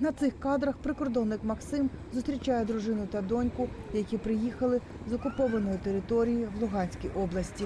На цих кадрах прикордонник Максим зустрічає дружину та доньку, які приїхали з окупованої території в Луганській області.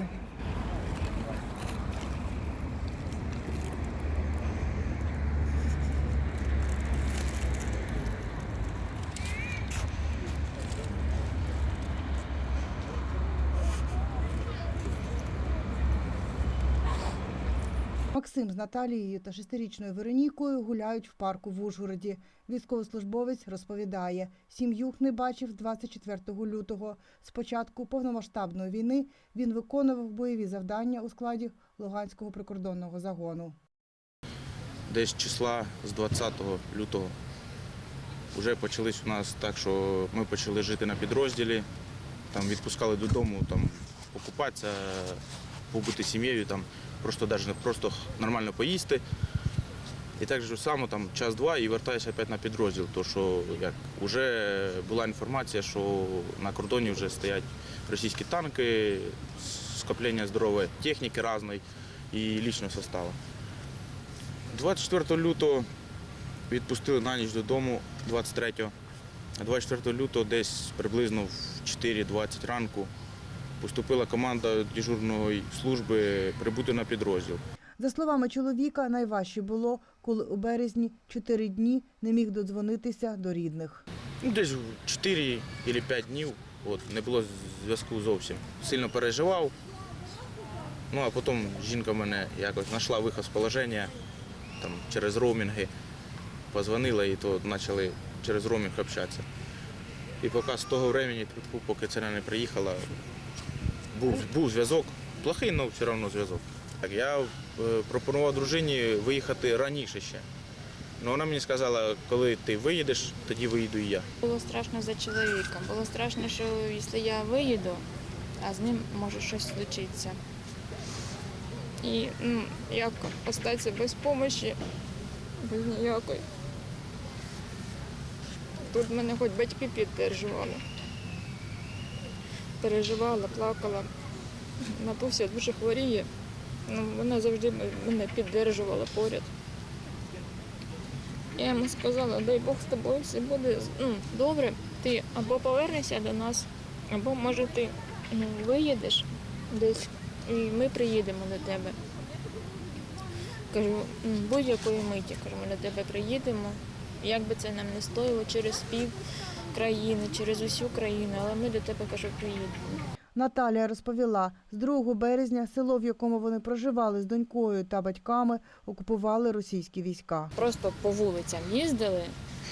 Максим з Наталією та шестирічною Веронікою гуляють в парку в Ужгороді. Військовослужбовець розповідає, сім'ю не бачив з 24 лютого. З початку повномасштабної війни він виконував бойові завдання у складі Луганського прикордонного загону. десь числа з 20 лютого вже почались у нас так, що ми почали жити на підрозділі, там відпускали додому, там окупація, побути сім'єю, там просто навіть просто нормально поїсти. І так же само там час-два і вертаюся опять на підрозділ. То що як вже була інформація, що на кордоні вже стоять російські танки, скоплення здорової техніки різної і лічного составу. 24 лютого відпустили на ніч додому 23-го. 24 лютого десь приблизно в 4.20 ранку поступила команда дежурної служби прибути на підрозділ. За словами чоловіка, найважче було, коли у березні чотири дні не міг додзвонитися до рідних. Ну, десь 4 або 5 днів от, не було зв'язку зовсім. Сильно переживав. Ну а потім жінка мене якось знайшла вихід з положення там, через роумінги, позвонила і то почали через роумінг общатися. І поки з того времени, поки ця не приїхала, був, був зв'язок. Плохий, але все одно зв'язок. Так, я е, пропонував дружині виїхати раніше ще. Ну, вона мені сказала, коли ти виїдеш, тоді виїду і я. Було страшно за чоловіком. Було страшно, що якщо я виїду, а з ним може щось случитися. І ну, як остатися без допомоги, без ніякої. Тут мене хоч батьки підтримували. Переживала, плакала. Матуся дуже хворіє. Ну, вона завжди мене підтримувала поряд. Я йому сказала, дай Бог з тобою все буде ну, добре. Ти або повернешся до нас, або може ти ну, виїдеш десь і ми приїдемо до тебе. Кажу, будь-якої миті, кажу, ми до тебе приїдемо. Як би це нам не стоїло через пів країни, через усю країну, але ми до тебе кажу, приїдемо. Наталія розповіла, з 2 березня село, в якому вони проживали з донькою та батьками, окупували російські війська. Просто по вулицям їздили.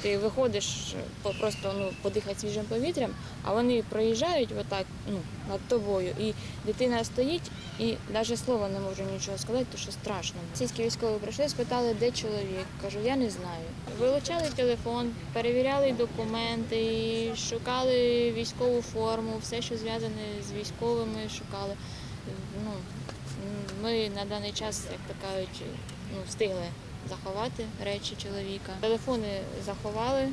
Ти виходиш просто ну, подихати свіжим повітрям, а вони проїжджають отак ну, над тобою, і дитина стоїть і навіть слова не може нічого сказати, тому що страшно. Російські військові прийшли, спитали, де чоловік. Кажу, я не знаю. Вилучали телефон, перевіряли документи, шукали військову форму, все, що зв'язане з військовими, шукали. Ну, ми на даний час, як то кажуть, ну, встигли заховати речі чоловіка. Телефони заховали,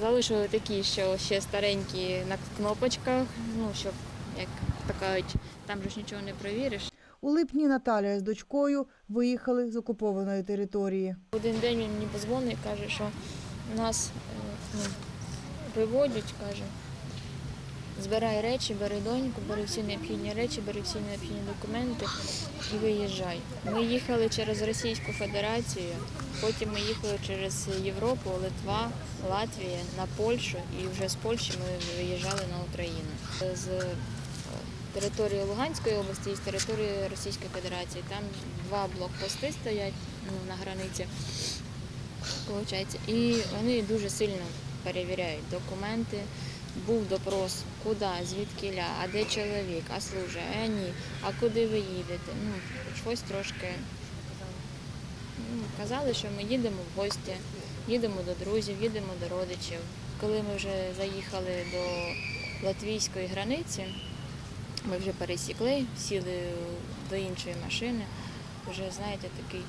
залишили такі, що ще старенькі на кнопочках, ну, щоб, як то кажуть, там же ж нічого не перевіриш. У липні Наталія з дочкою виїхали з окупованої території. Один день він мені позвонить і каже, що нас е, ну, виводять, каже. Збирай речі, бери доньку, бери всі необхідні речі, бери всі необхідні документи і виїжджай. Ми їхали через Російську Федерацію, потім ми їхали через Європу, Литва, Латвія, на Польщу і вже з Польщі ми виїжджали на Україну. З е, території Луганської області і з території Російської Федерації. Там два блокпости стоять ну, на границі, виходить, і вони дуже сильно перевіряють документи. Був допрос, куди, звідки ля, а де чоловік, а служить, а ні, а куди ви їдете? Ну, щось трошки ну, казали, що ми їдемо в гості, їдемо до друзів, їдемо до родичів. Коли ми вже заїхали до латвійської границі, ми вже пересікли, сіли до іншої машини. Вже знаєте, такий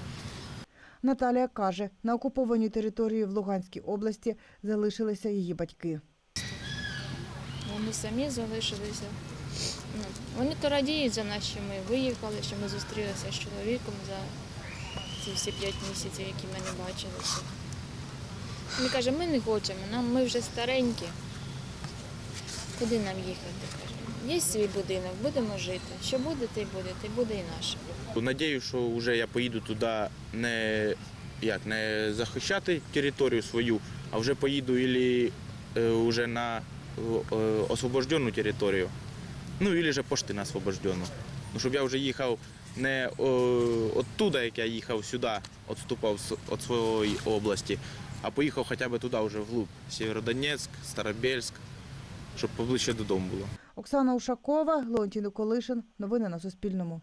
Наталія каже, на окупованій території в Луганській області залишилися її батьки. Вони самі залишилися. Ну, вони то радіють за нас, що ми виїхали, що ми зустрілися з чоловіком за ці всі п'ять місяців, які ми не бачилися. Він каже, ми не хочемо, нам ми вже старенькі. Куди нам їхати? каже. Є свій будинок, будемо жити. Що буде, те буде, те буде і наше. Надію, що вже я поїду туди не, як, не захищати територію свою, а вже поїду ілі, е, вже на е, освобождену територію, ну і вже пошти на освобождену. Ну, щоб я вже їхав не оттуда, як я їхав сюди, відступав від своєї області, а поїхав хоча б туди вже вглуб. Сєвєродонецьк, Старобельськ, щоб поближче додому було. Оксана Ушакова, Леонтій Николишин. Новини на Суспільному.